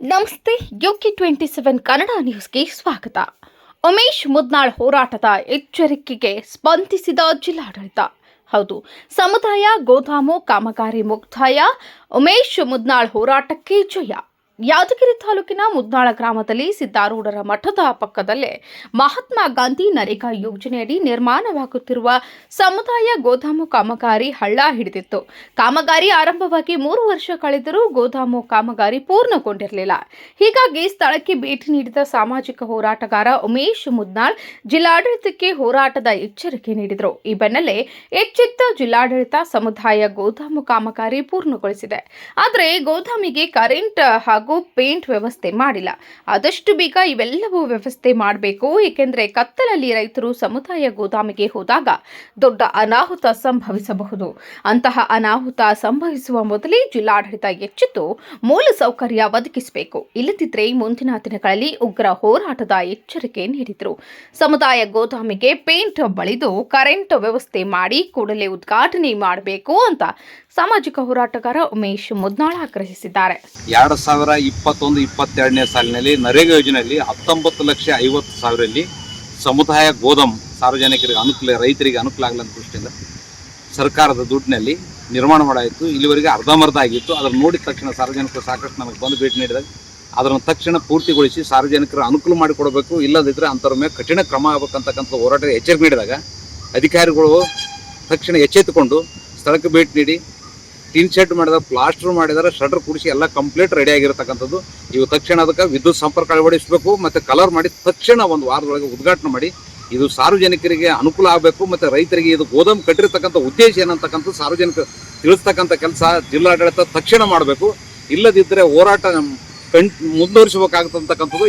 ನಮಸ್ತೆ, UK twenty seven Kannada ನ್ಯೂಸ್ಗೆ ಸ್ವಾಗತ. ಉಮೇಶ್ ಮುದ್ನಾಳ್ ಹೋರಾಟದ ಎಚ್ಚರಿಕೆಗೆ ಸ್ಪಂದಿಸಿದ ಜಿಲ್ಲಾಡಳಿತ. ಹೌದು, ಸಮುದಾಯ, ಗೋದಾಮು, ಕಾಮಗಾರಿ ಮುಕ್ತಾಯ, ಉಮೇಶ್ ಮುದ್ನಾಳ್ ಹೋರಾಟಕ್ಕೆ ಜಯ. ಯಾದಗಿರಿ ತಾಲೂಕಿನ ಮುದ್ನಾಳ ಗ್ರಾಮದಲ್ಲಿ ಸಿದ್ದಾರೂಢರ ಮಠದ ಪಕ್ಕದಲ್ಲೇ ಮಹಾತ್ಮ ಗಾಂಧಿ ನರೇಗಾ ಯೋಜನೆಯಡಿ ನಿರ್ಮಾಣವಾಗುತ್ತಿರುವ ಸಮುದಾಯ ಗೋದಾಮು ಕಾಮಗಾರಿ ಹಳ್ಳ ಹಿಡಿದಿತ್ತು. ಕಾಮಗಾರಿ ಆರಂಭವಾಗಿ ಮೂರು ವರ್ಷ ಕಳೆದರೂ ಗೋದಾಮು ಕಾಮಗಾರಿ ಪೂರ್ಣಗೊಂಡಿರಲಿಲ್ಲ. ಹೀಗಾಗಿ ಸ್ಥಳಕ್ಕೆ ಭೇಟಿ ನೀಡಿದ ಸಾಮಾಜಿಕ ಹೋರಾಟಗಾರ ಉಮೇಶ್ ಮುದ್ನಾಳ್ ಜಿಲ್ಲಾಡಳಿತಕ್ಕೆ ಹೋರಾಟದ ಎಚ್ಚರಿಕೆ ನೀಡಿದರು. ಈ ಬೆನ್ನಲ್ಲೇ ಎಚ್ಚೆತ್ತ ಜಿಲ್ಲಾಡಳಿತ ಸಮುದಾಯ ಗೋದಾಮು ಕಾಮಗಾರಿ ಪೂರ್ಣಗೊಳಿಸಿದೆ. ಆದರೆ ಗೋದಾಮಿಗೆ ಕರೆಂಟ್ ಹಾಗೂ ಪೇಂಟ್ ವ್ಯವಸ್ಥೆ ಮಾಡಿಲ್ಲ. ಆದಷ್ಟು ಬೇಗ ಇವೆಲ್ಲವೂ ವ್ಯವಸ್ಥೆ ಮಾಡಬೇಕು. ಏಕೆಂದರೆ ಕತ್ತಲಲ್ಲಿ ರೈತರು ಸಮುದಾಯ ಗೋದಾಮಿಗೆ ಹೋದಾಗ ದೊಡ್ಡ ಅನಾಹುತ ಸಂಭವಿಸಬಹುದು. ಅಂತಹ ಅನಾಹುತ ಸಂಭವಿಸುವ ಮೊದಲೇ ಜಿಲ್ಲಾಡಳಿತ ಎಚ್ಚೆತ್ತು ಮೂಲ ಸೌಕರ್ಯ ಒದಗಿಸಬೇಕು. ಇಲ್ಲದಿದ್ದರೆ ಮುಂದಿನ ದಿನಗಳಲ್ಲಿ ಉಗ್ರ ಹೋರಾಟದ ಎಚ್ಚರಿಕೆ ನೀಡಿದರು. ಸಮುದಾಯ ಗೋದಾಮಿಗೆ ಪೇಂಟ್ ಬಳಿದು ಕರೆಂಟ್ ವ್ಯವಸ್ಥೆ ಮಾಡಿ ಕೂಡಲೇ ಉದ್ಘಾಟನೆ ಮಾಡಬೇಕು ಅಂತ ಸಾಮಾಜಿಕ ಹೋರಾಟಗಾರ ಉಮೇಶ್ ಮುದ್ನಾಳ ಆಗ್ರಹಿಸಿದ್ದಾರೆ. ಎರಡು ಸಾವಿರ ಇಪ್ಪತ್ತೊಂದು, ಇಪ್ಪತ್ತೆರಡನೇ ಸಾಲಿನಲ್ಲಿ ನರೇಗಾ ಯೋಜನೆಯಲ್ಲಿ ಹತ್ತೊಂಬತ್ತು ಲಕ್ಷ ಐವತ್ತು ಸಾವಿರಲ್ಲಿ ಸಮುದಾಯ ಗೋದಾಮ್ ಸಾರ್ವಜನಿಕರಿಗೆ ಅನುಕೂಲ, ರೈತರಿಗೆ ಅನುಕೂಲ ಆಗಲಂತ ದೃಷ್ಟಿಯಿಂದ ಸರ್ಕಾರದ ದುಡ್ಡಿನಲ್ಲಿ ನಿರ್ಮಾಣ ಮಾಡಾಯಿತು. ಇಲ್ಲಿವರೆಗೆ ಅರ್ಧಂಬರ್ಧ ಆಗಿತ್ತು ಅದನ್ನು ನೋಡಿದ ತಕ್ಷಣ ಸಾರ್ವಜನಿಕರು ಸಾಕಷ್ಟು ನಮಗೆ ಬಂದು ಭೇಟಿ ನೀಡಿದಾಗ ಅದನ್ನು ತಕ್ಷಣ ಪೂರ್ತಿಗೊಳಿಸಿ ಸಾರ್ವಜನಿಕರ ಅನುಕೂಲ ಮಾಡಿಕೊಡಬೇಕು ಇಲ್ಲದಿದ್ದರೆ ಅಂಥವ್ರ ಮೇಲೆ ಕಠಿಣ ಕ್ರಮ ಆಗಬೇಕಂತಕ್ಕಂಥ ಹೋರಾಟ ಎಚ್ಚರಿಕೆ ನೀಡಿದಾಗ ಅಧಿಕಾರಿಗಳು ತಕ್ಷಣ ಎಚ್ಚೆತ್ತುಕೊಂಡು ಸ್ಥಳಕ್ಕೆ ಭೇಟಿ ನೀಡಿ ಟಿನ್ ಶೆಡ್ ಮಾಡಿದಾರೆ ಪ್ಲಾಸ್ಟರ್ ಮಾಡಿದ್ದಾರೆ ಶಟರ್ ಕುಡಿಸಿ ಎಲ್ಲ ಕಂಪ್ಲೀಟ್ ರೆಡಿ ಆಗಿರತಕ್ಕಂಥದ್ದು. ಇವು ತಕ್ಷಣ ಅದಕ್ಕೆ ವಿದ್ಯುತ್ ಸಂಪರ್ಕ ಅಳವಡಿಸಬೇಕು ಮತ್ತು ಕಲರ್ ಮಾಡಿ ತಕ್ಷಣ ಒಂದು ವಾರದೊಳಗೆ ಉದ್ಘಾಟನೆ ಮಾಡಿ. ಇದು ಸಾರ್ವಜನಿಕರಿಗೆ ಅನುಕೂಲ ಆಗಬೇಕು ಮತ್ತು ರೈತರಿಗೆ ಇದು ಗೋದಾಮು ಕಟ್ಟಿರ್ತಕ್ಕಂಥ ಉದ್ದೇಶ ಏನಂತಕ್ಕಂಥ ಸಾರ್ವಜನಿಕ ತಿಳಿಸ್ತಕ್ಕಂಥ ಕೆಲಸ ಜಿಲ್ಲಾಡಳಿತ ತಕ್ಷಣ ಮಾಡಬೇಕು. ಇಲ್ಲದಿದ್ದರೆ ಹೋರಾಟ ಕಣ್ ಮುಂದುವರಿಸಬೇಕಾಗತ್ತಂತಕ್ಕಂಥದ್ದು